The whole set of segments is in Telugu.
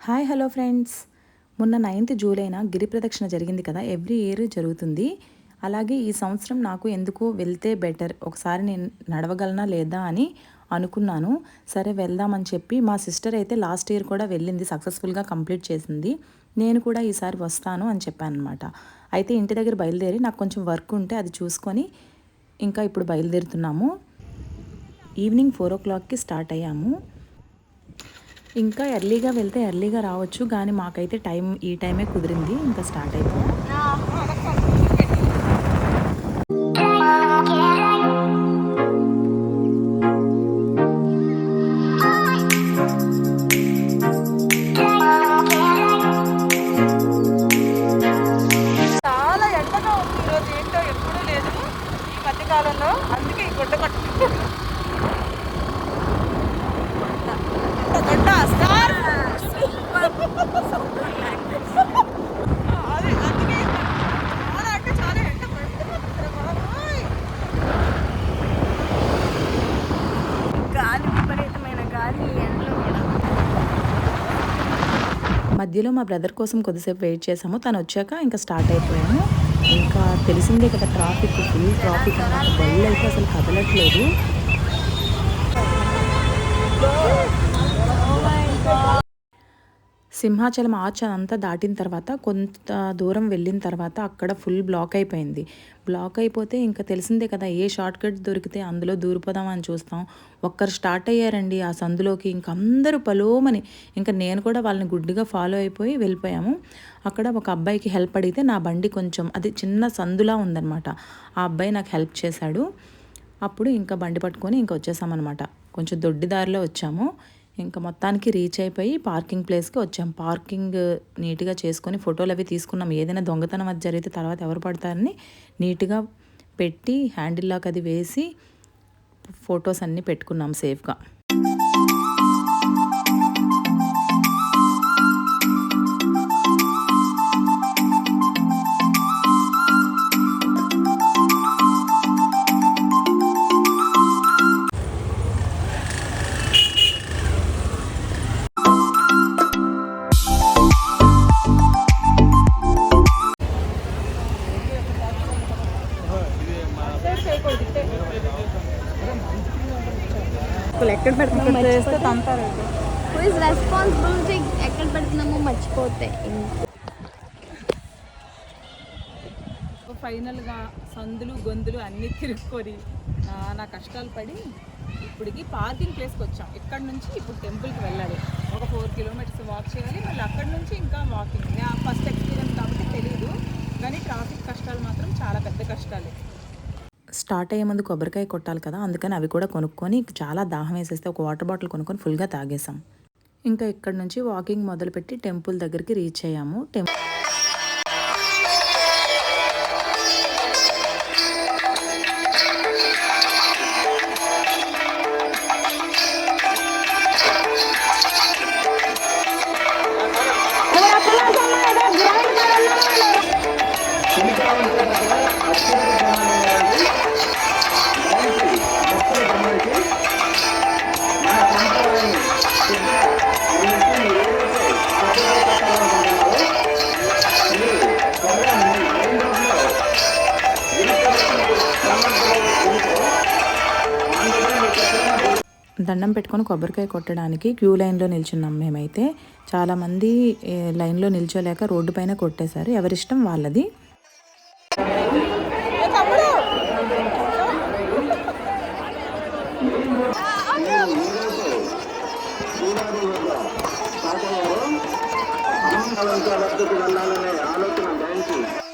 Hi hello friends. మొన్న నైన్త్ జూలైన గిరి ప్రదక్షిణ జరిగింది కదా ఎవ్రీ ఇయర్ జరుగుతుంది. అలాగే ఈ సంవత్సరం నాకు ఎందుకు వెళ్తే బెటర్. ఒకసారి నేను నడవగలనా లేదా అని అనుకున్నాను. సరే వెళ్దామని చెప్పి మా సిస్టర్ అయితే లాస్ట్ ఇయర్ కూడా వెళ్ళింది సక్సెస్ఫుల్గా కంప్లీట్ చేసింది. నేను కూడా ఈసారి వస్తాను అని చెప్పాను అనమాట అయితే ఇంటి దగ్గర బయలుదేరి నాకు కొంచెం వర్క్ ఉంటే అది చూసుకొని ఇంకా ఇప్పుడు బయలుదేరుతున్నాము. ఈవినింగ్ ఫోర్ ఓ క్లాక్కి స్టార్ట్ అయ్యాము. ఇంకా ఎర్లీగా వెళ్తే ఎర్లీగా రావచ్చు. కానీ మాకైతే టైం ఈ టైమే కుదిరింది. ఇంకా స్టార్ట్ అయిపోయాం మధ్యలో మా బ్రదర్ కోసం కొద్దిసేపు వెయిట్ చేసాము తను వచ్చాక ఇంకా స్టార్ట్ అయిపోయాము. ఇంకా తెలిసిందే కదా ట్రాఫిక్ ఫుల్ ట్రాఫిక్. అన్నమాట బళ్ళు అయితే అసలు కదలట్లేదు. సింహాచలం ఆర్చ్ అంతా దాటిన తర్వాత కొంత దూరం వెళ్ళిన తర్వాత అక్కడ ఫుల్ బ్లాక్ అయిపోయింది. బ్లాక్ అయిపోతే ఇంకా తెలిసిందే కదా ఏ షార్ట్ కట్ దొరికితే అందులో దూరిపోదాం అని చూస్తాం. ఒక్కరు స్టార్ట్ అయ్యారండి ఆ సందులోకి. ఇంక అందరూ పలోమని ఇంకా నేను కూడా వాళ్ళని గుడ్డిగా ఫాలో అయిపోయి వెళ్ళిపోయాము. అక్కడ ఒక అబ్బాయికి హెల్ప్ అడిగితే నా బండి కొంచెం అది చిన్న సందులా ఉందన్నమాట. ఆ అబ్బాయి నాకు హెల్ప్ చేశాడు. అప్పుడు ఇంకా బండి పట్టుకొని ఇంకా వచ్చేసామన్నమాట. కొంచెం దొడ్డి దారిలో వచ్చాము. ఇంకా మొత్తానికి రీచ్ అయిపోయి పార్కింగ్ ప్లేస్కి వచ్చాం. పార్కింగ్ నీట్గా చేసుకొని ఫోటోలు అవి తీసుకున్నాం. ఏదైనా దొంగతనం అది జరిగితే తర్వాత ఎవరు పడతారని నీట్గా పెట్టి హ్యాండిల్ లాక్ అది వేసి ఫొటోస్ అన్నీ పెట్టుకున్నాం సేఫ్గా. ఎక్కడ పెడుతున్నా రెస్పాన్సిబిలిటీ ఎక్కడ పెడుతున్నామో మర్చిపోతే ఫైనల్గా సందులు గొంతులు అన్నీ తిరుక్కొని నా కష్టాలు పడి ఇప్పటికి పార్కింగ్ ప్లేస్కి వచ్చాం. ఇక్కడ నుంచి? ఇప్పుడు టెంపుల్కి వెళ్ళాలి. ఒక ఫోర్ కిలోమీటర్స్ వాక్ చేయాలి. మళ్ళీ అక్కడ నుంచి ఇంకా వాకింగ్ ఫస్ట్ ఎక్స్పీరియన్స్ కాబట్టి తెలియదు కానీ ట్రాఫిక్ కష్టాలు మాత్రం చాలా పెద్ద కష్టాలు. స్టార్ట్ అయ్యే ముందు కొబ్బరికాయ కొట్టాలి కదా అందుకని అవి కూడా కొనుక్కొని చాలా దాహం వేసేస్తే ఒక వాటర్ బాటిల్ కొనుక్కొని ఫుల్గా తాగేసాం ఇంకా ఇక్కడ నుంచి వాకింగ్ మొదలుపెట్టి టెంపుల్ దగ్గరికి రీచ్ అయ్యాము. టెంపుల్ దండం పెట్టుకొని కొబ్బరికాయ కొట్టడానికి క్యూ లైన్లో నిల్చున్నాం మేమైతే. చాలామంది లైన్లో నిల్చోలేక రోడ్డు పైన కొట్టేశారు. ఎవరిష్టం వాళ్ళది. ఆలోచన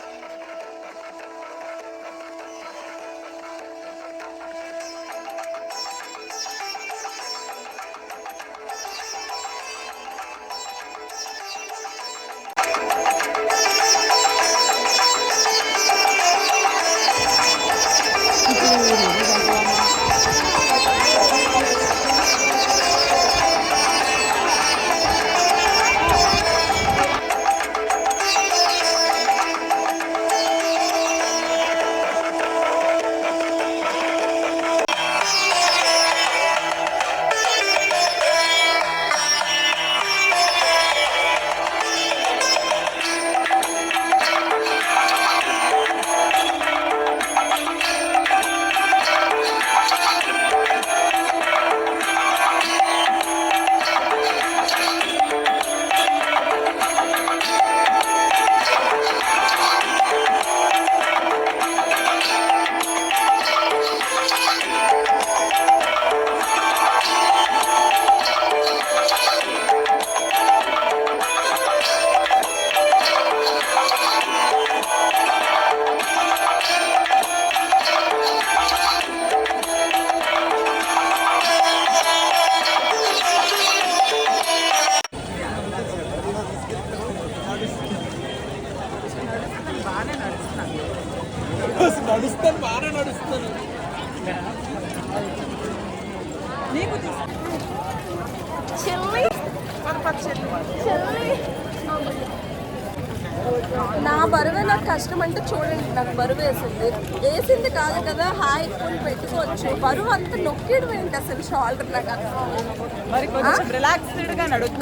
నడుస్తుంది నీకు నా బరువే నాకు కష్టం అంటే చూడండి నాకు బరువు వేసింది. వేసింది కాదు కదా హాయి ఫుల్ పెట్టుకోవచ్చు. బరువు అంత నొక్కిడం ఏంటి అసలు షోల్డర్ నాకు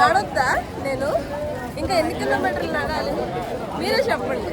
నడుద్దా. నేను? ఇంకా ఎన్ని కిలోమీటర్లు నడాలి మీరే చెప్పండి.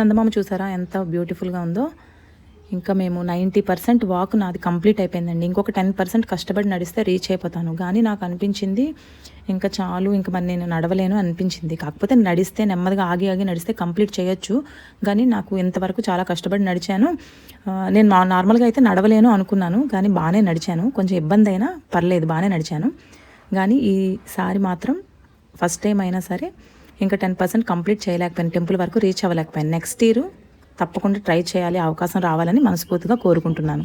చందమామ చూసారా? ఎంత బ్యూటిఫుల్గా ఉందో. ఇంకా మేము నైంటీ పర్సెంట్ వాక్ నాది కంప్లీట్ అయిపోయిందండి. ఇంకొక టెన్ పర్సెంట్ కష్టపడి నడిస్తే రీచ్ అయిపోతాను. కానీ నాకు అనిపించింది ఇంకా చాలు ఇంకా మరి నేను నడవలేను అనిపించింది. కాకపోతే నడిస్తే నెమ్మదిగా ఆగి ఆగి నడిస్తే కంప్లీట్ చేయొచ్చు. కానీ నాకు ఇంతవరకు చాలా కష్టపడి నడిచాను. నేను నా- నార్మల్గా అయితే నడవలేను అనుకున్నాను కానీ బాగానే నడిచాను. కొంచెం ఇబ్బంది అయినా పర్లేదు బాగానే నడిచాను. కానీ ఈసారి మాత్రం ఫస్ట్ టైం అయినా సరే ఇంకా టెన్ పర్సెంట్ కంప్లీట్ చేయలేకపోయాను టెంపుల్ వరకు రీచ్ అవ్వలేకపోయాను. నెక్స్ట్ ఇయర్ తప్పకుండా ట్రై చేయాలి అవకాశం రావాలని మనస్ఫూర్తిగా కోరుకుంటున్నాను.